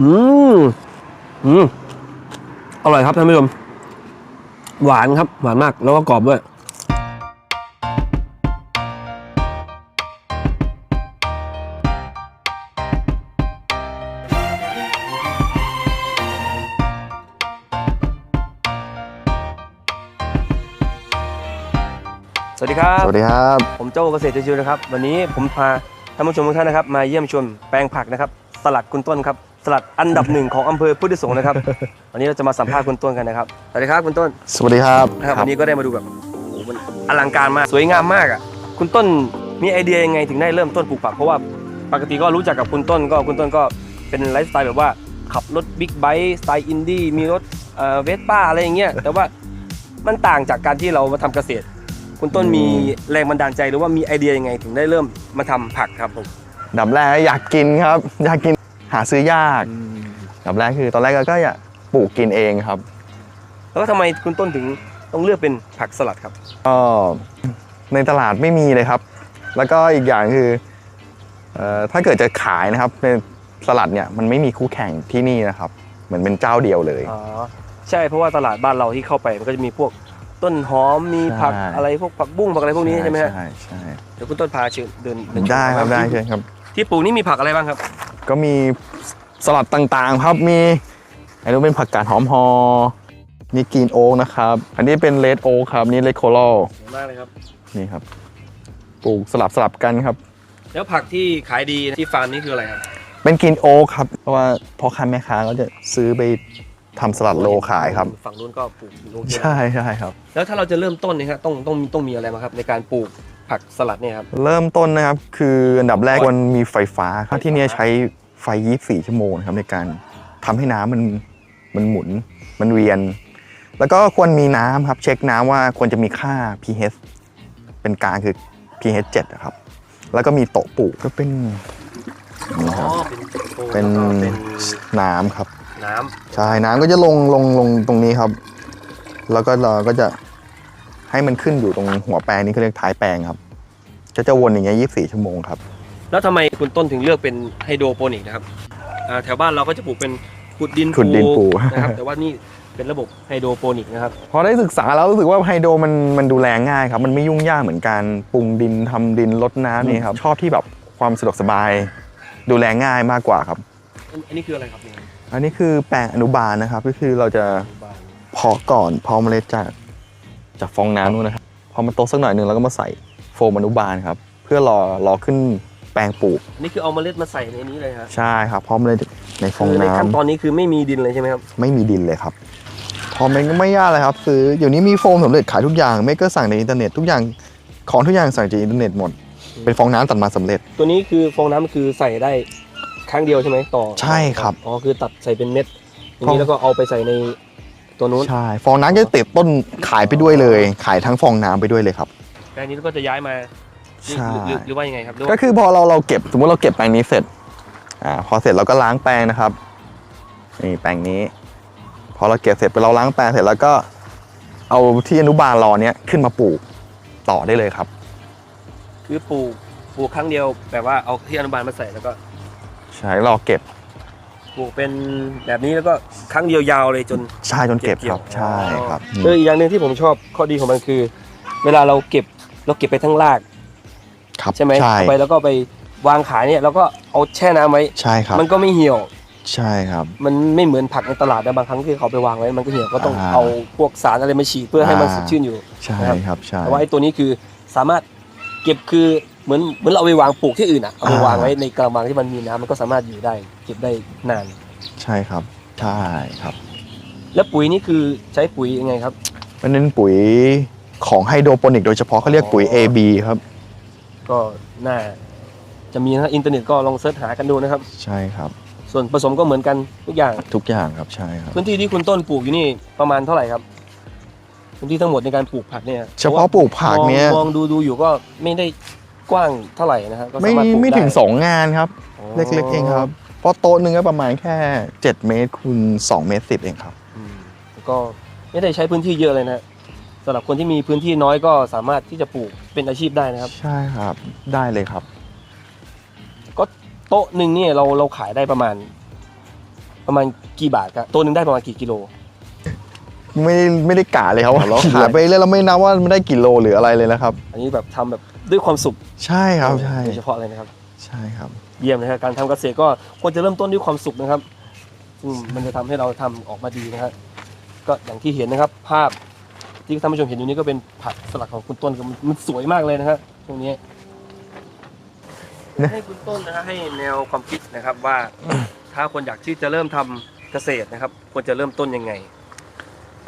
อืมอืมอร่อยครับท่านผู้ชม หวานครับ หวานมาก แล้วก็กรอบด้วยสวัสดีครับ สวัสดีครับ ผมโจ้เกษตรชิวๆนะครับ วันนี้ผมพาท่านผู้ชมทุกท่านนะครับ มาเยี่ยมชมแปลงผักนะครับ สลัดคุณต้นครับ สลัดอันดับหนึ่งของอำเภอพุทธสงฆ์นะครับ วันนี้เราจะมาสัมภาษณ์คุณต้นกันนะครับสวัสดีครับคุณต้นสวัสดีครับนะครับวันนี้ก็ได้มาดูแบบโอ้โหมันอลังการมากสวยงามมากอะคุณต้นมีไอเดียยังไงถึงได้เริ่มต้นปลูกผักเพราะว่าปกติก็รู้จักกับคุณต้นก็คุณต้นก็เป็นไลฟ์สไตล์แบบว่าขับรถบิ๊กไบค์สไตล์อินดี้มีรถเอ่อเวสป้าอะไรอย่างเงี้ยแต่ว่ามันต่างจากการที่เรามาทำเกษตร คุณต้นมีแรงบันดาลใจหรือว่ามีไอเดียยังไงถึงได้เริ่มมาทำผักครับผมดับแรกอยากกินครับ อยากกิน หาซื้อยากดับแรกคือตอนแรกก็อยากปลูกกินเองครับ แล้วก็ทำไมคุณต้นถึงต้องเลือกเป็นผักสลัดครับก็ในตลาดไม่มีเลยครับ แล้วก็อีกอย่างคือเอ่อถ้าเกิดจะขายนะครับในสลัดเนี่ยมันไม่มีคู่แข่งที่นี่นะครับ เหมือนเป็นเจ้าเดียวเลยอ๋อใช่เพราะว่าตลาดบ้านเราที่เข้าไปมันก็จะมีพวกต้นหอมมีผักใช่อะไรพวกผักบุ้งผักอะไรพวกนี้ใช่ไหมฮะใช่ใช่เดี๋ยวคุณต้นพาเชิญเดินเนชมได้ครับว่าได้ที่เชิญครับ ที่ปลูกนี่มีผักอะไรบ้างครับ ก็มีสลัดต่างๆครับมีอันนี้เป็นผักกาดหอมฮอนี่กรีนโอ๊กนะครับ อันนี้เป็นเลดโอ๊กครับ นี่เลดโคลสวยมากเลยครับ นี่ครับ ปลูกสลับสลับกันครับ แล้วผักที่ขายดีที่ฟาร์มนี่คืออะไรครับ เป็นกรีนโอ๊กครับ เพราะว่าพ่อค้าแม่ค้าก็จะซื้อไปทำสลัดโลขายครับ ฝั่งนู้นก็ปลูกลูกเยอะใช่ใช่ครับ แล้วถ้าเราจะเริ่มต้นเนี่ยฮะต้องต้องต้องมีอะไรมาครับในการปลูก ผักสลัดเนี่ยครับเริ่มต้นนะครับ คืออันดับแรกควรมีไฟฟ้าครับที่เนี่ยใช้ไฟ 24 ชั่วโมงนะครับในการทำให้น้ำมันมันหมุนมันเวียน แล้วก็ควรมีน้ำครับ เช็คน้ำว่าควรจะมีค่า pH เป็นกลางคือ pH 7นะครับ แล้วก็มีโต๊ะปลูกก็เป็นนี่ครับเป็นโฟมเป็นแล้วก็เป็นน้ำครับ น้ำใช่น้ำก็จะลงลงลงตรงนี้ครับ แล้วก็เราก็จะ ให้มันขึ้นอยู่ตรงหัวแปลงนี้เขาเรียกท้ายแปลงครับจะจะวนอย่างเงี้ย24ชั่วโมงครับ แล้วทำไมคุณต้นถึงเลือกเป็นไฮโดรโปนิกนะครับอ่าแถวบ้านเราก็จะปลูกเป็นขุดดินขุดดินปลูกนะครับ แต่ว่านี่เป็นระบบไฮโดรโปนิกนะครับ พอได้ศึกษาแล้วรู้สึกว่าไฮโดรมันมันดูแลง่ายครับ มันไม่ยุ่งยากเหมือนการปรุงดินทำดินลดน้ำนี่ครับ ชอบที่แบบความสะดวกสบาย ดูแลง่ายมากกว่าครับ อันอันนี้คืออะไรครับเนี่ยอันนี้คือแปลงอนุบาลนะครับ ก็คือเราจะบ้านเพาะก่อนเพาะเมล็ดจาก จากฟองน้ำนู่นนะครับพอมันโตสักหน่อยหนึ่งเราก็มาใส่โฟมอนุบาลครับเพื่อรอรอขึ้นแปลงปลูกอันนี่คือเอาเมล็ดมาใส่ในนี้เลยครับใช่ครับเพราะมันเลยในฟองคือในน้ำขั้นตอนนี้คือไม่มีดินเลยใช่ไหมครับไม่มีดินเลยครับพอมันก็ไม่ยากเลยครับซื้อเดี๋ยวนี้มีโฟมสำเร็จขายทุกอย่างไม่ก็สั่งในอินเทอร์เน็ตทุกอย่างของทุกอย่างสั่งจากอินเทอร์เน็ตหมด เป็นฟองน้ำตัดมาสำเร็จ ตัวนี้คือฟองน้ำคือใส่ได้ครั้งเดียวใช่ไหมต่อใช่ครับ อ๋อคือตัดใส่เป็นเม็ดอย่างฟองนี้แล้วก็เอาไปใส่ใน ตัวนู้นใช่ฟองน้ำก็จะติดต้นขายไปด้วยเลย ขายทั้งฟองน้ำไปด้วยเลยครับ แปลงนี้ก็จะย้ายมาหรือใช่ หรือหรือว่ายังไงครับหรือก็ว่าคือพอเราเราเก็บสมมติเราเก็บแปลงนี้เสร็จอ่าพอเสร็จเราก็ล้างแปลงนะครับนี่แปลงนี้ พอเราเก็บเสร็จไปเราล้างแปลงเสร็จแล้วก็เอาที่อนุบาลรอเนี้ยขึ้นมาปลูกต่อได้เลยครับ คือปลูกปลูกครั้งเดียวแบบว่าเอาที่อนุบาลมาใส่แล้วก็ ใช้รอเก็บ ปลูกเป็นแบบนี้แล้วก็ครั้งเดียวยาวเลยจน ใช่จนเก็บเก็บเกี่คยวรับใช่ครับเอออีกอย่างหนึ่งที่ผมชอบข้อดีของมันคือ เวลาเราเก็บเราเก็บไปทั้งรากครับใช่ไหมใช่เอาไปแล้วก็ไปวางขายเนี่ยเราก็เอาแช่น้ำไว้ ใช่ครับมันก็ไม่เหี่ยว ใช่ครับ มันไม่เหมือนผักในตลาดนะบางครั้งที่เขาไปวางไว้มันก็เหี่ยวก็ต้องอ่าเอาพวกสารอะไรมาฉีดเพื่อให้มันอ่า สดชื่นอยู่ ใช่นะครับครับใช่แต่ว่าไอ้ตัวนี้คือสามารถ เก็บคือเหมือนเหมือนเราเอาไปวางปลูกที่อื่นอะเอาไปอ่าวางไว้ในกระมังที่มันมีน้ำมันก็สามารถอยู่ได้ เก็บได้นาน ใช่ครับ ใช่ครับ แล้วปุ๋ยนี่คือใช้ปุ๋ยยังไงครับ มันเป็นปุ๋ยของไฮโดรโปนิกโดยเฉพาะเขาเรียกปุ๋ยอ๋อ AB ครับ ก็น่าจะมีนะอินเทอร์เน็ตก็ลองเสิร์ชหากันดูนะครับ ใช่ครับ ส่วนผสมก็เหมือนกันทุกอย่าง ทุกอย่างครับใช่ครับ พื้นที่ที่คุณต้นปลูกอยู่นี่ประมาณเท่าไหร่ครับ พื้นที่ทั้งหมดในการปลูกผักเนี่ยเฉพาะปลูกผักเนี้ยมองมองดูดูอยู่ก็ไม่ได้กว้างเท่าไหร่นะครับก็ไม่สามารถปลูกไม่ถึงด้สองงานครับอ๋อเล็กๆเองครับเพราะโต๊ะหนึงก็ประมาณแค่ 7 เมตรคูณ2เมตรสิบเองครับอืมแล้วก็ไม่ได้ใช้พื้นที่เยอะเลยนะสำหรับคนที่มีพื้นที่น้อยก็สามารถที่จะปลูกเป็นอาชีพได้นะครับ ใช่ครับได้เลยครับโต๊ะหนึ่งเนี่ยเราเราขายได้ประมาณ ประมาณกี่บาทครับตัวหนึ่งได้ประมาณกี่กิโล ไม่ไม่ได้กะเลยครับว่าเราขายเขียนไปเรื่อยเราไม่นับว่ามันได้กี่โลหรืออะไรเลยนะครับ อันนี้แบบทำแบบด้วยความสุขใช่ครับใช่โดยเฉพาะเลยนะครับ ใช่ครับ เยี่ยมนะครับการทำเกษตรก็ควรจะเริ่มต้นด้วยความสุขนะครับซึ่งมันจะทำให้เราทำออกมาดีนะครับก็อย่างที่เห็นนะครับ ภาพที่ท่านผู้ชมเห็นอยู่นี้ก็เป็นผักสลัดของคุณต้นครับมันมันสวยมากเลยนะครับตรงนี้นะให้คุณต้นนะฮะให้แนวความคิดนะครับว่า ถ้าคนอยากที่จะเริ่มทำเกษตรนะครับ ควรจะเริ่มต้นยังไง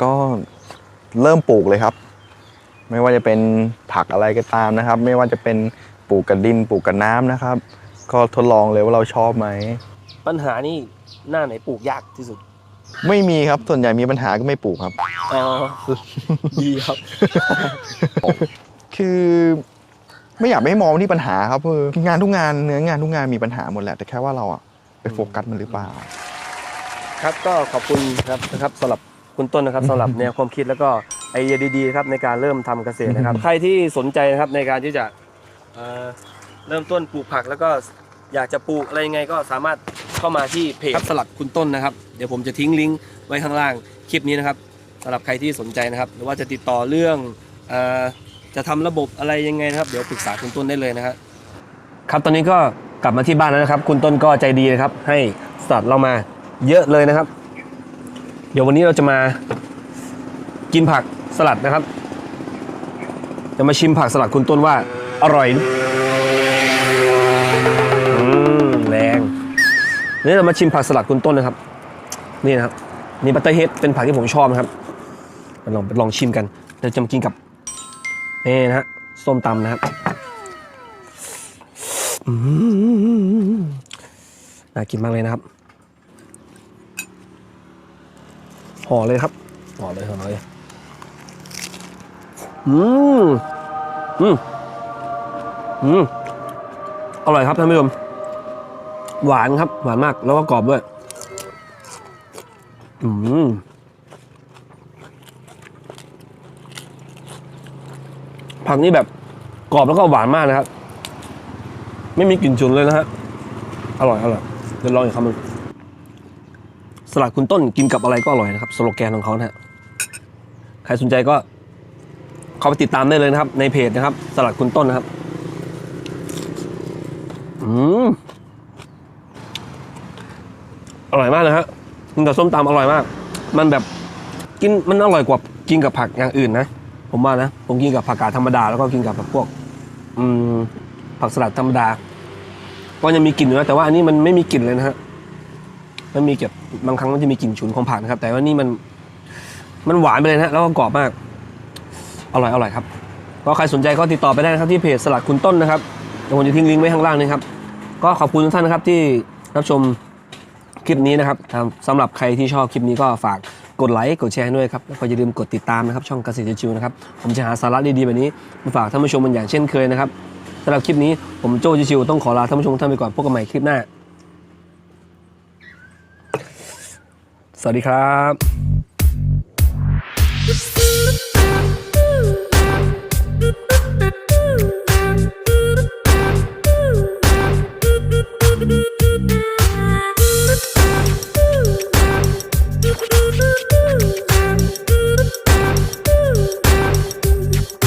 ก็เริ่มปลูกเลยครับ ไม่ว่าจะเป็นผักอะไรก็ตามนะครับ ไม่ว่าจะเป็นปลูกกับดินปลูกกับน้ำนะครับ ก็ทดลองเลยว่าเราชอบไหมปัญหานี่หน้าไหนปลูกยากที่สุด ไม่มีครับส่วนใหญ่มีปัญหาก็ไม่ปลูกครับอ๋อดีครับ คือไม่อยากให้มองที่ปัญหาครับคืองานทุกงานเนื้องานทุกงานมีปัญหาหมดแหละแต่แค่ว่าเราอะไปโฟกัสมันหรือเปล่า ครับก็ขอบคุณครับนะครับสำหรับ คุณต้นนะครับสำหรับแนวความคิดแล้วก็ไอเดียดีๆครับในการเริ่มทำเกษตรนะครับ ใครที่สนใจนะครับในการที่จะเอ่อเริ่มต้นปลูกผักแล้วก็อยากจะปลูกอะไรยังไงก็สามารถเข้ามาที่เพจครับสลัดคุณต้นนะครับ เดี๋ยวผมจะทิ้งลิงก์ไว้ข้างล่างคลิปนี้นะครับสำหรับใครที่สนใจนะครับ หรือว่าจะติดต่อเรื่องเอ่อจะทำระบบอะไรยังไงนะครับเดี๋ยวปรึกษาคุณต้นได้เลยนะครับ ครับตอนนี้ก็กลับมาที่บ้านแล้วนะครับ คุณต้นก็ใจดีนะครับ ให้สลัดเรามาเยอะเลยนะครับ เดี๋ยววันนี้เราจะมากินผักสลัดนะครับ จะมาชิมผักสลัดคุณต้นว่า อร่อยอืมแรงนี่เรามาชิมผักสลัดคุณต้นนะครับ นี่นะครับนี่บัตเตอร์เฮดเป็นผักที่ผมชอบนะครับมาลองลองชิมกันเดี๋ยวจะมากินกับนี่นะฮะส้มตำนะครับอืมน่ากินมากเลยนะครับ ห่อเลยครับห่อเลยห่อเลยอืมอืมอืมอร่อยครับท่านผู้ชมหวานครับ หวานมากแล้วก็กรอบด้วย อืมผักนี่แบบกรอบแล้วก็หวานมากนะครับ ไม่มีกลิ่นฉุนเลยนะฮะอร่อยอร่อยเดี๋ยวลองอีกคำหนึง สลัดคุณต้นกินกับอะไรก็อร่อยนะครับสโลแกนของเขานะฮะใครสนใจก็เข้าไปติดตามได้เลยนะครับ ในเพจนะครับ สลัดคุณต้นนะครับอืมอร่อยมากเลยฮะกินกับส้มตำอร่อยมาก มันแบบกินมันอร่อยกว่ากินกับผักอย่างอื่นนะผมว่านะผมกินกับผักกาดธรรมดาแล้วก็กินกับแบบพวก อืมผักสลัดธรรมดา ก็ยังมีกลิ่นอยู่นะแต่ว่าอันนี้มันไม่มีกลิ่นเลยนะฮะ มันมีเก็บบางครั้งมันจะมีกลิ่นฉุนของผักนะครับ แต่ว่านี่มันมันหวานไปเลยนะแล้วก็กรอบมาก อร่อยอร่อยครับก็ใครสนใจก็ติดต่อไปได้นะครับที่เพจสลัดคุณต้นนะครับเดี๋ยวผมจะทิ้งลิงก์ไว้ข้างล่างนะครับ ก็ขอบคุณทุกท่านนะครับที่รับชมคลิปนี้นะครับสำหรับใครที่ชอบคลิปนี้ก็ฝากกดไลค์กดแชร์ด้วยครับแล้วก็อย่าลืมกดติดตามนะครับ ช่องเกษตรจิวนะครับ ผมจะหาสาระดีๆแบบนี้มาฝากท่านผู้ชมมันอย่างเช่นเคยนะครับสำหรับคลิปนี้ผมโจจิวต้องขอลาท่านผู้ชมท่านไปก่อนพบกันใหม่คลิปหน้า สวัสดีครับ